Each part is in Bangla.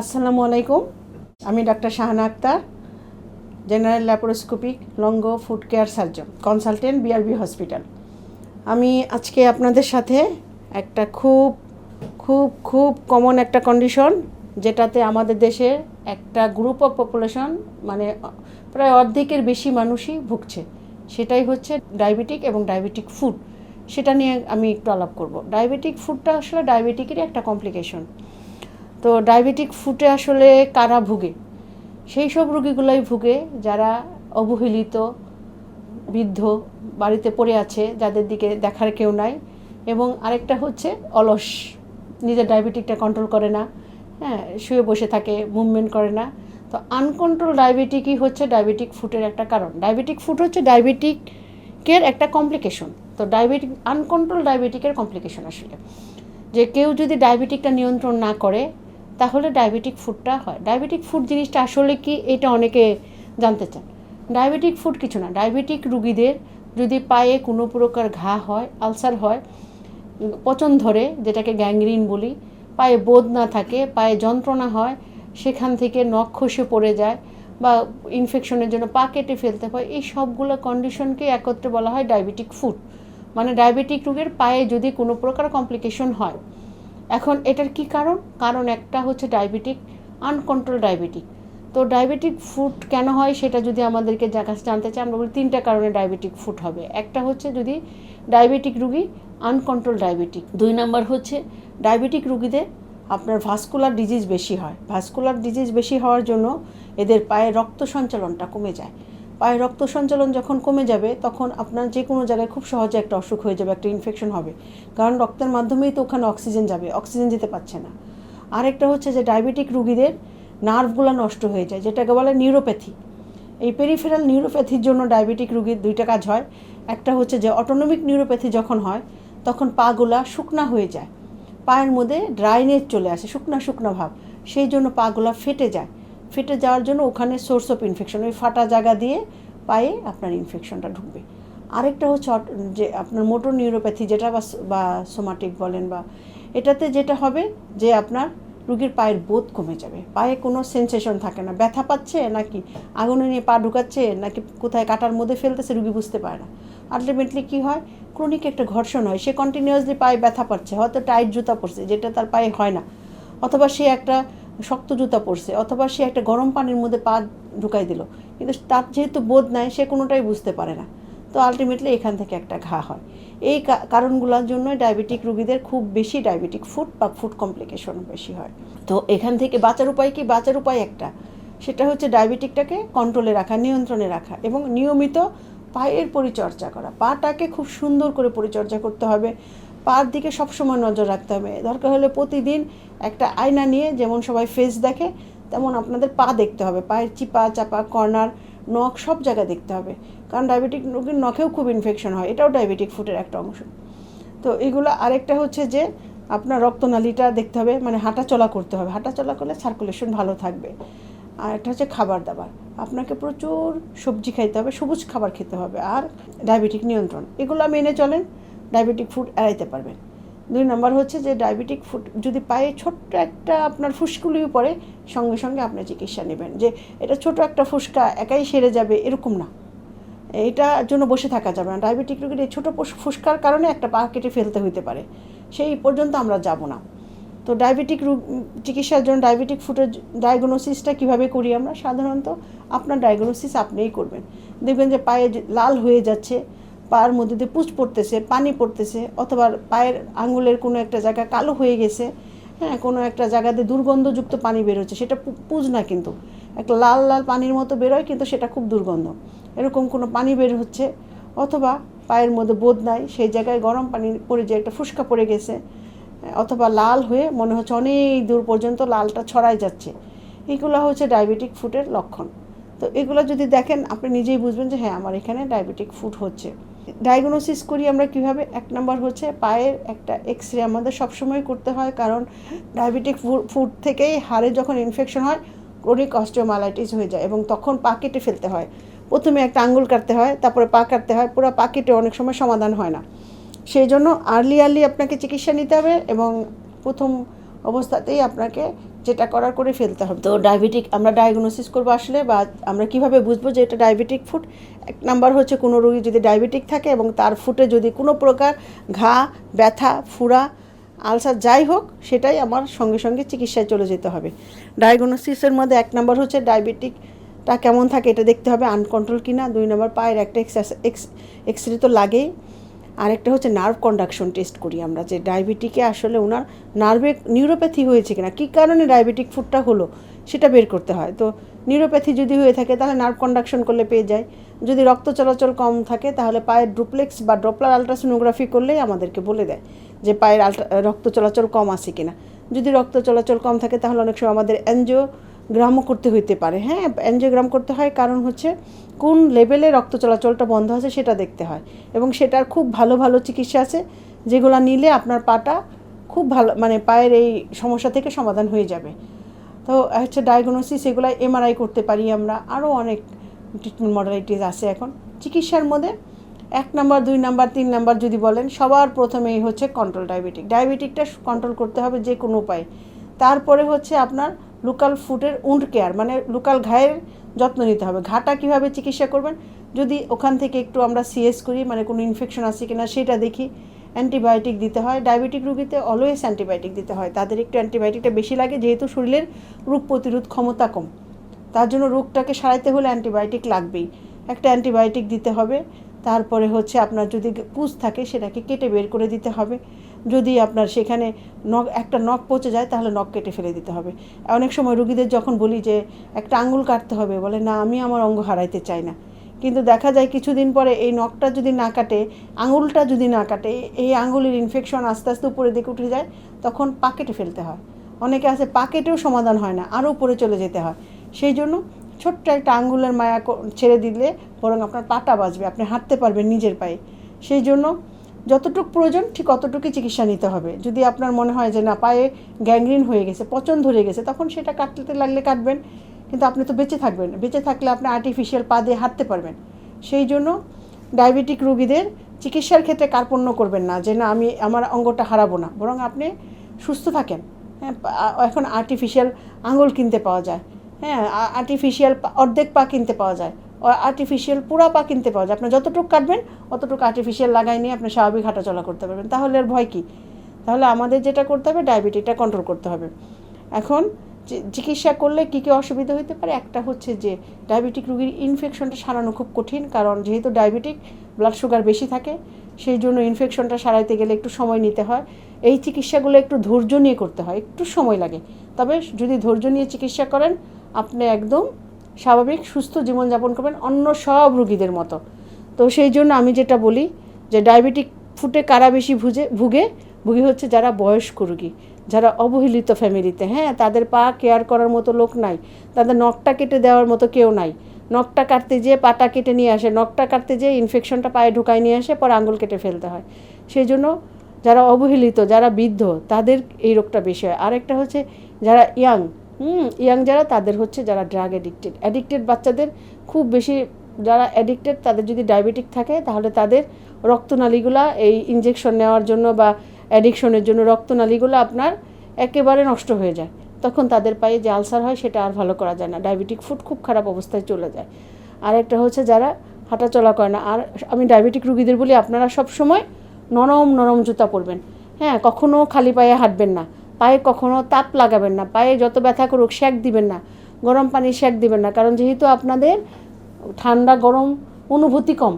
আসসালামু আলাইকুম। আমি doctor Shahana Akhtar, general laparoscopic long foot care surgeon, consultant BRB hospital. আমি আজকে আপনাদের সাথে একটা খুব খুব খুব কমন একটা কন্ডিশন, যেটাতে আমাদের দেশে একটা গ্রুপ অফ পপুলেশন মানে প্রায় অর্ধেকের বেশি মানুষই ভুগছে। সেটাই হচ্ছে ডায়াবেটিক এবং ডায়াবেটিক ফুড সেটা নিয়ে আমি একটু আলাপ করব। ডায়াবেটিক ফুডটা আসলে ডায়াবেটিকেরই একটা কমপ্লিকেশন তো ডায়াবেটিক ফুটে আসলে কারা ভুগে? সেই সব রুগীগুলোই ভুগে যারা অবহেলিত, বৃদ্ধ বাড়িতে পড়ে আছে, যাদের দিকে দেখার কেউ নাই এবং আরেকটা হচ্ছে অলস, নিজের ডায়াবেটিকটা কন্ট্রোল করে না হ্যাঁ শুয়ে বসে থাকে মুভমেন্ট করে না। তো আনকন্ট্রোল ডায়াবেটিকই হচ্ছে ডায়াবেটিক ফুটের একটা কারণ। ডায়াবেটিক ফুট হচ্ছে ডায়াবেটিকের একটা কমপ্লিকেশন তো ডায়াবেটিক আনকন্ট্রোল ডায়াবেটিকের কমপ্লিকেশন আসলে। যে কেউ যদি ডায়াবেটিকটা নিয়ন্ত্রণ না করে তাহলে ডায়াবেটিক ফুডটা হয়। ডায়াবেটিক ফুড জিনিসটা আসলে কি এটা অনেকে জানতে চান। ডায়াবেটিক ফুড কিছু না ডায়াবেটিক রুগীদের যদি পায়ে কোনো প্রকার ঘা হয়, আলসার হয়, পচন ধরে, যেটাকে গ্যাংগ্রিন বলি, পায়ে বোধ না থাকে, পায়ে যন্ত্রণা হয়, সেখান থেকে নখ খসে পড়ে যায় বা ইনফেকশনের জন্য পা কেটে ফেলতে হয়, এই সবগুলো কন্ডিশনকে একত্রে বলা হয় ডায়াবেটিক ফুড মানে ডায়াবেটিক রোগের পায়ে যদি কোনো প্রকার কমপ্লিকেশন হয় এখন এটার কি কারণ? কারণ একটা হচ্ছে ডায়াবেটিক আনকন্ট্রোল ডায়াবেটিক তো ডায়াবেটিক ফুড কেন হয় সেটা যদি আমাদেরকে কাছে জানতে চাই আমরা বলি তিনটা কারণে ডায়াবেটিক ফুড হবে। একটা হচ্ছে যদি ডায়াবেটিক রুগী আনকন্ট্রোল ডায়াবেটিক দুই নম্বর হচ্ছে ডায়াবেটিক রুগীদের আপনার ভাস্কুলার ডিজিজ বেশি হয়। ভাস্কুলার ডিজিজ বেশি হওয়ার জন্য এদের পায়ে রক্ত সঞ্চালনটা কমে যায়। পায়ে রক্ত সঞ্চালন যখন কমে যাবে, তখন আপনার যে কোনো জায়গায় খুব সহজে একটা অসুখ হয়ে যাবে, একটা ইনফেকশন হবে। কারণ রক্তের মাধ্যমেই তো ওখানে অক্সিজেন যাবে অক্সিজেন যেতে পারছে না। আরেকটা হচ্ছে যে ডায়াবেটিক রুগীদের নার্ভগুলো নষ্ট হয়ে যায়, যেটাকে বলে নিউরোপ্যাথি এই পেরিফেরাল নিউরোপ্যাথির জন্য ডায়াবেটিক রুগীর দুইটা কাজ হয়। একটা হচ্ছে যে অটোনমিক নিউরোপ্যাথি যখন হয়, তখন পাগুলা শুকনা হয়ে যায়। পায়ের মধ্যে ড্রাইনেজ চলে আসে, শুকনা শুকনা ভাব। সেই জন্য পাগুলা ফেটে যায়। ফেটে যাওয়ার জন্য ওখানে সোর্স অফ ইনফেকশন ওই ফাটা জায়গা দিয়ে পায়ে আপনার ইনফেকশনটা ঢুকবে। আরেকটা হচ্ছে যে আপনার মোটর নিউরোপ্যাথি যেটা বা সোমাটিক বলেন বা এটাতে যেটা হবে যে আপনার রুগীর পায়ের বোধ কমে যাবে। পায়ে কোনো সেন্সেশন থাকে না। ব্যথা পাচ্ছে নাকি আগুনে নিয়ে পা ঢুকাচ্ছে নাকি কোথায় কাটার মধ্যে ফেলতেছে রুগী বুঝতে পারে না। আলটিমেটলি কী হয়? ক্রনিক একটা ঘর্ষণ হয়। সে কন্টিনিউয়াসলি পায়ে ব্যথা পাচ্ছে। হয়তো টাইট জুতা পরছে, যেটা তার পায়ে হয় না। অথবা সে একটা শক্ত জুতা পরছে, অথবা সে একটা গরম পানির মধ্যে পা ঢুকাই দিল। কিন্তু তার যেহেতু বোধ নাই, সে কোনোটাই বুঝতে পারে না। তো আলটিমেটলি এখান থেকে একটা ঘা হয়। এই কারণগুলোর জন্য ডায়াবেটিক রুগীদের খুব বেশি ডায়াবেটিক ফুড বা ফুড কমপ্লিকেশন বেশি হয়। তো এখান থেকে বাঁচার উপায় কি? বাঁচার উপায় একটা। সেটা হচ্ছে ডায়াবেটিকটাকে কন্ট্রোলে রাখা, নিয়ন্ত্রণে রাখা এবং নিয়মিত পায়ের পরিচর্যা করা। পাটাকে খুব সুন্দর করে পরিচর্যা করতে হবে। পার দিকে সবসময় নজর রাখতে হবে। দরকার হলে প্রতিদিন একটা আয়না নিয়ে যেমন সবাই ফেস দেখে, তেমন আপনাদের পা দেখতে হবে। পায়ের চিপা, চাপা, কর্নার, নখ সব জায়গায় দেখতে হবে। কারণ ডায়াবেটিক রোগীর নখেও খুব ইনফেকশন হয়। এটাও ডায়াবেটিক ফুটের একটা অংশ। তো এগুলো আরেকটা হচ্ছে যে, আপনার রক্তনালীটা দেখতে হবে মানে হাঁটা চলা করতে হবে। হাঁটা চলা করলে সার্কুলেশন ভালো থাকবে। আর একটা হচ্ছে খাবার দাবার। আপনাকে প্রচুর সবজি খাইতে হবে, সবুজ খাবার খেতে হবে। আর ডায়াবেটিক নিয়ন্ত্রণ। এগুলো মেনে চলেন। ডায়াবেটিক ফুড এড়াইতে পারবেন। দুই নম্বর হচ্ছে যে ডায়াবেটিক ফুড যদি পায়ে ছোট্ট একটা আপনার ফুসকুলিও পড়ে, সঙ্গে সঙ্গে আপনি চিকিৎসা নেবেন। যে এটা ছোট একটা ফুসকা, একাই সেরে যাবে, এরকম না। এটার জন্য বসে থাকা যাবে না। ডায়াবেটিক রোগীর এই ছোটো ফুসকার কারণে একটা পা কেটে ফেলতে হইতে পারে। সেই পর্যন্ত আমরা যাব না। তো ডায়াবেটিক রোগ চিকিৎসার জন্য ডায়াবেটিক ফুটের ডায়াগনোসিসটা কীভাবে করি আমরা? সাধারণত আপনার ডায়াগনোসিস আপনিই করবেন। দেখবেন যে পায়ে লাল হয়ে যাচ্ছে পায়ের মধ্যে দিয়ে পুজ পড়তেছে, পানি পড়তেছে, অথবা পায়ের আঙুলের কোনো একটা জায়গা কালো হয়ে গেছে হ্যাঁ কোনো একটা জায়গাতে দুর্গন্ধযুক্ত পানি বেরোচ্ছে সেটা পুজ না কিন্তু। একটা লাল লাল পানির মতো বেরোয় কিন্তু সেটা খুব দুর্গন্ধ। এরকম কোনো পানি বের হচ্ছে, অথবা পায়ের মধ্যে বোধ নাই, সেই জায়গায় গরম পানি পড়ে যে একটা ফুসকা পড়ে গেছে অথবা লাল হয়ে মনে হচ্ছে অনেক দূর পর্যন্ত লালটা ছড়াই যাচ্ছে। এগুলো হচ্ছে ডায়াবেটিক ফুটের লক্ষণ। তো এগুলো যদি দেখেন, আপনি নিজেই বুঝবেন যে হ্যাঁ আমার এখানে ডায়াবেটিক ফুট হচ্ছে। ডায়াগনোসিস করি আমরা কীভাবে? এক নম্বর হচ্ছে পায়ের একটা এক্স রে আমাদের সবসময় করতে হয়, কারণ ডায়াবেটিক ফুড থেকেই হাড়ে যখন ইনফেকশন হয় ক্রনিক অস্টিওমালাইটিস হয়ে যায় এবং তখন পা কেটে ফেলতে হয়। প্রথমে একটা আঙ্গুল কাটতে হয়, তারপরে পা কাটতে হয়, পুরো পা কেটে অনেক সময় সমাধান হয় না। সেই জন্য আর্লি আর্লি আপনাকে চিকিৎসা নিতে হবে এবং প্রথম অবস্থাতেই আপনাকে যেটা করার করে ফেলতে হবে। তো ডায়াবেটিক, আমরা ডায়াগনোসিস করব আসলে বা আমরা কীভাবে বুঝব যে এটা ডায়াবেটিক ফুড এক নাম্বার হচ্ছে কোনো রোগী যদি ডায়াবেটিক থাকে এবং তার ফুটে যদি কোনো প্রকার ঘা, ব্যথা, ফুরা, আলসার যাই হোক, সেটাই আমার সঙ্গে সঙ্গে চিকিৎসায় চলে যেতে হবে। ডায়াগনোসিসের মধ্যে এক নম্বর হচ্ছে ডায়াবেটিকটা কেমন থাকে এটা দেখতে হবে। আনকন্ট্রোল কিনা, দুই নম্বর পায়ের একটা এক্স এক্স রে তো লাগেই। আরেকটা হচ্ছে নার্ভ কন্ডাকশন টেস্ট করি আমরা, যে ডায়াবেটিকে আসলে ওনার নার্ভে নিউরোপ্যাথি হয়েছে কিনা, কী কারণে ডায়াবেটিক ফুডটা হলো সেটা বের করতে হয়। তো নিউরোপ্যাথি যদি হয়ে থাকে তাহলে নার্ভ কন্ডাকশন করলে পেয়ে যায়। যদি রক্ত চলাচল কম থাকে তাহলে পায়ের ডুপ্লেক্স বা ড্রপলার আলট্রাসোনোগ্রাফি করলেই আমাদেরকে বলে দেয় যে পায়ের আলট্রা রক্ত চলাচল কম আছে কিনা। যদি রক্ত চলাচল কম থাকে তাহলে অনেক সময় আমাদের অ্যানজিওগ্রামও করতে হইতে পারে। হ্যাঁ অ্যানজিওগ্রাম করতে হয় কারণ হচ্ছে কোন লেভেলে রক্ত চলাচলটা বন্ধ আছে সেটা দেখতে হয়। এবং সেটার খুব ভালো ভালো চিকিৎসা আছে, যেগুলো নিলে আপনার পাটা খুব ভালো মানে পায়ের এই সমস্যা থেকে সমাধান হয়ে যাবে। তো হচ্ছে ডায়াগনোসিস এগুলো এমআরআই করতে পারি আমরা। আরও অনেক ট্রিটমেন্ট মডালিটিস আছে এখন। চিকিৎসার মধ্যে এক নাম্বার, দুই নাম্বার, তিন নাম্বার যদি বলেন, সবার প্রথমেই হচ্ছে কন্ট্রোল ডায়াবেটিক ডায়াবেটিকটা কন্ট্রোল করতে হবে যে কোনো উপায়ে। তারপরে হচ্ছে আপনার লোকাল ফুডের উন্ড কেয়ার মানে লোকাল ঘায়ের যত্ন নিতে হবে। ঘাটা কীভাবে চিকিৎসা করবেন? যদি ওখান থেকে একটু আমরা সিএস করি মানে কোনো ইনফেকশন আছে কিনা সেটা দেখি। অ্যান্টিবায়োটিক দিতে হয়। ডায়াবেটিক রুগীতে অলওয়েজ অ্যান্টিবায়োটিক দিতে হয়। তাদের একটু অ্যান্টিবায়োটিকটা বেশি লাগে, যেহেতু শরীরের রোগ প্রতিরোধ ক্ষমতা কম। তার জন্য রোগটাকে সারাইতে হলে অ্যান্টিবায়োটিক লাগবেই। একটা অ্যান্টিবায়োটিক দিতে হবে। তারপরে হচ্ছে আপনার যদি পুষ থাকে, সেটাকে কেটে বের করে দিতে হবে। যদি আপনার সেখানে নখ, একটা নখ পচে যায়, তাহলে নখ কেটে ফেলে দিতে হবে। অনেক সময় রুগীদের যখন বলি যে, একটা আঙুল কাটতে হবে, বলে, না, আমি আমার অঙ্গ হারাইতে চাই না। কিন্তু দেখা যায় কিছুদিন পরে এই নখটা যদি না কাটে, আঙুলটা যদি না কাটে, এই আঙুলের ইনফেকশন আস্তে আস্তে উপরে দিকে উঠে যায়, তখন পা কেটে ফেলতে হয়। অনেকে আছে, পা কেটেও সমাধান হয় না আরও উপরে চলে যেতে হয়। সেই জন্য ছোট্ট একটা আঙ্গুলের মায়া ছেড়ে দিলে বরং আপনার পাটা বাঁচবে, আপনি হাঁটতে পারবেন নিজের পায়ে। সেই জন্য যতটুকু প্রয়োজন, ঠিক অতটুকুই চিকিৎসা নিতে হবে। যদি আপনার মনে হয় যে, না, পায়ে গ্যাংগ্রিন হয়ে গেছে, পচন ধরে গেছে, তখন সেটা কাটতে লাগলে কাটবেন। কিন্তু আপনি তো বেঁচে থাকবেন। বেঁচে থাকলে আপনি আর্টিফিশিয়াল পা দিয়ে হাঁটতে পারবেন। সেই জন্য ডায়াবেটিক রোগীদের চিকিৎসার ক্ষেত্রে কার্পণ্য করবেন না যে, না, আমি আমার অঙ্গটা হারাবো না। বরং আপনি সুস্থ থাকেন। হ্যাঁ এখন আর্টিফিশিয়াল আঙুল কিনতে পাওয়া যায়। হ্যাঁ আর্টিফিশিয়াল অর্ধেক পা কিনতে পাওয়া যায়। আর্টিফিশিয়াল পুরা পা কিনতে পাওয়া যায়। আপনি যতটুকু কাটবেন, অতটুকু আর্টিফিশিয়াল লাগাই নিয়ে আপনি স্বাভাবিক হাঁটাচলা করতে পারবেন। তাহলে আর ভয় কী? তাহলে আমাদের যেটা করতে হবে ডায়াবেটিকটা কন্ট্রোল করতে হবে। এখন চিকিৎসা করলে কী কী অসুবিধা হতে পারে? একটা হচ্ছে যে ডায়াবেটিক রুগীর ইনফেকশনটা সারানো খুব কঠিন, কারণ যেহেতু ডায়াবেটিক ব্লাড সুগার বেশি থাকে, সেই জন্য ইনফেকশনটা সারাইতে গেলে একটু সময় নিতে হয়। এই চিকিৎসাগুলো একটু ধৈর্য নিয়ে করতে হয়, একটু সময় লাগে। তবে যদি ধৈর্য নিয়ে চিকিৎসা করেন, আপনি একদম স্বাভাবিক, সুস্থ জীবনযাপন করবেন অন্য সব রুগীদের মতো। তো সেই জন্য আমি যেটা বলি যে ডায়াবেটিক ফুটে কারা বেশি ভুজে, ভুগে? ভুগি হচ্ছে যারা বয়স্ক রুগী, যারা অবহেলিত ফ্যামিলিতে। হ্যাঁ তাদের পা কেয়ার করার মতো লোক নাই, তাদের নখটা কেটে দেওয়ার মতো কেউ নাই। নখটা কাটতে যেয়ে পাটা কেটে নিয়ে আসে, নখটা কাটতে যেয়ে ইনফেকশনটা পায়ে ঢুকায় নিয়ে আসে, পর আঙুল কেটে ফেলতে হয়। সেই জন্য যারা অবহেলিত, যারা বৃদ্ধ, তাদের এই রোগটা বেশি হয়। আরেকটা হচ্ছে যারা ইয়াং হুম ইয়াং যারা, তাদের হচ্ছে যারা ড্রাগ অ্যাডিক্টেড অ্যাডিক্টেড বাচ্চাদের খুব বেশি যারা অ্যাডিক্টেড তাদের যদি ডায়াবেটিক থাকে, তাহলে তাদের রক্তনালীগুলা, এই ইঞ্জেকশন নেওয়ার জন্য বা অ্যাডিকশনের জন্য রক্তনালীগুলো আপনার একেবারে নষ্ট হয়ে যায়। তখন তাদের পায়ে যে আলসার হয়, সেটা আর ভালো করা যায় না। ডায়াবেটিক ফুড খুব খারাপ অবস্থায় চলে যায়। আর একটা হচ্ছে যারা হাঁটাচলা করে না। আর আমি ডায়াবেটিক রুগীদের বলি, আপনারা সব সময় নরম নরম জুতা পরবেন। হ্যাঁ কখনো খালি পায়ে হাঁটবেন না। পায়ে কখনো তাপ লাগাবেন না, পায়ে যত ব্যথা করুক শ্যাক দিবেন না, গরম পানি শ্যাক দিবেন না, কারণ যেহেতু আপনাদের ঠান্ডা, গরম অনুভূতি কম,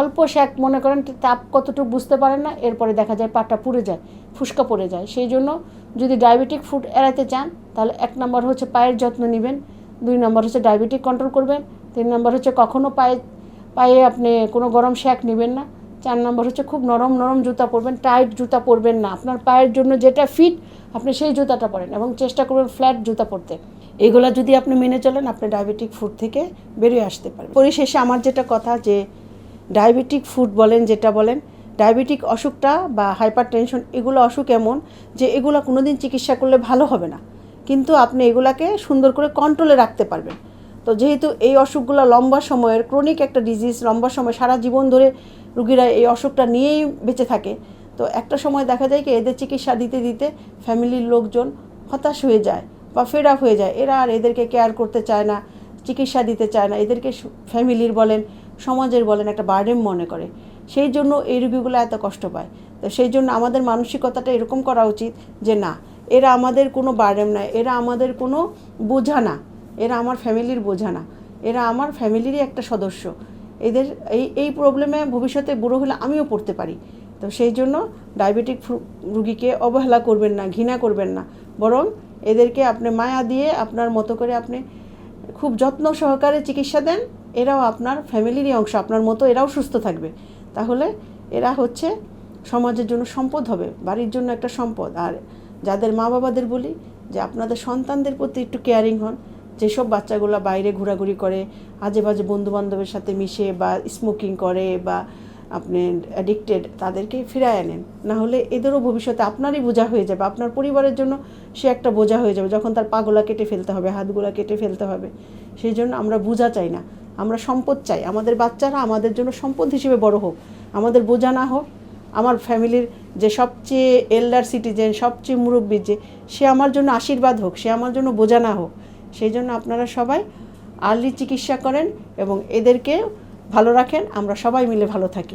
অল্প শ্যাক মনে করেন তাপ কতটুকু বুঝতে পারেন না, এরপরে দেখা যায় পাটা পুড়ে যায়, ফুসকা পড়ে যায়, সেই জন্য যদি ডায়াবেটিক ফুড এড়াতে চান, তাহলে এক নম্বর হচ্ছে পায়ের যত্ন নেবেন, দুই নম্বর হচ্ছে ডায়াবেটিক কন্ট্রোল করবেন, তিন নম্বর হচ্ছে কখনো পায়ে পায়ে আপনি কোনো গরম শ্যাক নেবেন না চার নম্বর হচ্ছে খুব নরম নরম জুতা পরবেন টাইট জুতা পরবেন না। আপনার পায়ের জন্য যেটা ফিট আপনি সেই জুতাটা পরেন এবং চেষ্টা করবেন ফ্ল্যাট জুতা পরতে। এগুলা যদি আপনি মেনে চলেন, আপনি ডায়াবেটিক ফুড থেকে বেরিয়ে আসতে পারবেন। পরিশেষে আমার যেটা কথা যে ডায়াবেটিক ফুড বলেন, যেটা বলেন ডায়াবেটিক অসুখটা বা হাইপার টেনশন এগুলো অসুখ এমন যে, এগুলো কোনো দিন চিকিৎসা করলে ভালো হবে না। কিন্তু আপনি এগুলাকে সুন্দর করে কন্ট্রোলে রাখতে পারবেন। তো যেহেতু এই অসুখগুলো লম্বা সময়ের ক্রনিক একটা ডিজিজ লম্বা সময়, সারা জীবন ধরে রুগীরা এই অসুখটা নিয়েই বেঁচে থাকে। তো একটা সময় দেখা যায় কি এদের চিকিৎসা দিতে দিতে ফ্যামিলির লোকজন হতাশ হয়ে যায় বা ফেড হয়ে যায়। এরা আর এদেরকে কেয়ার করতে চায় না, চিকিৎসা দিতে চায় না। এদেরকে ফ্যামিলির বলেন, সমাজের বলেন একটা বার্ডেন মনে করে। সেই জন্য এই রুগীগুলো এত কষ্ট পায়। তো সেই জন্য আমাদের মানসিকতাটা এরকম করা উচিত যে না, এরা আমাদের কোনো বার্ডেন না এরা আমাদের কোনো বোঝা না। এরা আমার ফ্যামিলির বোঝা না। এরা আমার ফ্যামিলিরই একটা সদস্য। এদের এই এই প্রবলেমে ভবিষ্যতে বুড়ো হলে আমিও পড়তে পারি। তো সেই জন্য ডায়াবেটিক রুগীকে অবহেলা করবেন না, ঘৃণা করবেন না। বরং এদেরকে আপনি মায়া দিয়ে আপনার মতো করে আপনি খুব যত্ন সহকারে চিকিৎসা দেন, এরাও আপনার ফ্যামিলিরই অংশ, আপনার মতো এরাও সুস্থ থাকবে। তাহলে এরা হচ্ছে সমাজের জন্য সম্পদ হবে, বাড়ির জন্য একটা সম্পদ। আর যাদের মা বাবাদের বলি যে আপনাদের সন্তানদের প্রতি একটু কেয়ারিং হন যেসব বাচ্চাগুলো বাইরে ঘোরাঘুরি করে আজে বাজে বন্ধু বান্ধবের সাথে মিশে বা স্মোকিং করে বা আপনি অ্যাডিক্টেড তাদেরকে ফিরায় আনেন। না হলে এদেরও ভবিষ্যতে আপনারই বোঝা হয়ে যাবে, আপনার পরিবারের জন্য সে একটা বোঝা হয়ে যাবে যখন তার পাগুলা কেটে ফেলতে হবে, হাতগুলা কেটে ফেলতে হবে। সেই জন্য আমরা বোঝা চাই না, আমরা সম্পদ চাই। আমাদের বাচ্চারা আমাদের জন্য সম্পদ হিসেবে বড় হোক। আমাদের বোঝা না হোক, আমার ফ্যামিলির যে সবচেয়ে এল্ডার সিটিজেন সবচেয়ে মুরব্বী যে, সে আমার জন্য আশীর্বাদ হোক, সে আমার জন্য বোঝা না হোক সেই জন্য আপনারা সবাই আর্লি চিকিৎসা করেন এবং এদেরকে ভালো রাখেন। আমরা সবাই মিলে ভালো থাকি।